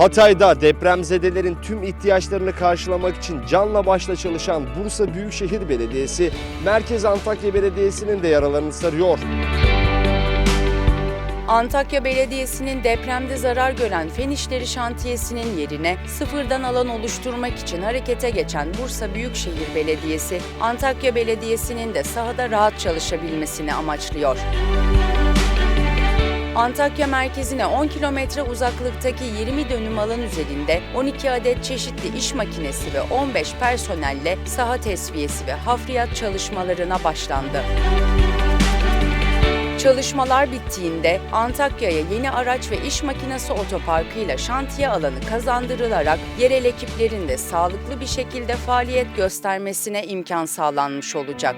Hatay'da depremzedelerin tüm ihtiyaçlarını karşılamak için canla başla çalışan Bursa Büyükşehir Belediyesi, Merkez Antakya Belediyesi'nin de yaralarını sarıyor. Antakya Belediyesi'nin depremde zarar gören fen işleri şantiyesinin yerine sıfırdan alan oluşturmak için harekete geçen Bursa Büyükşehir Belediyesi, Antakya Belediyesi'nin de sahada rahat çalışabilmesini amaçlıyor. Antakya merkezine 10 kilometre uzaklıktaki 20 dönüm alan üzerinde 12 adet çeşitli iş makinesi ve 15 personelle saha tesviyesi ve hafriyat çalışmalarına başlandı. Çalışmalar bittiğinde Antakya'ya yeni araç ve iş makinesi otoparkıyla şantiye alanı kazandırılarak yerel ekiplerin de sağlıklı bir şekilde faaliyet göstermesine imkan sağlanmış olacak.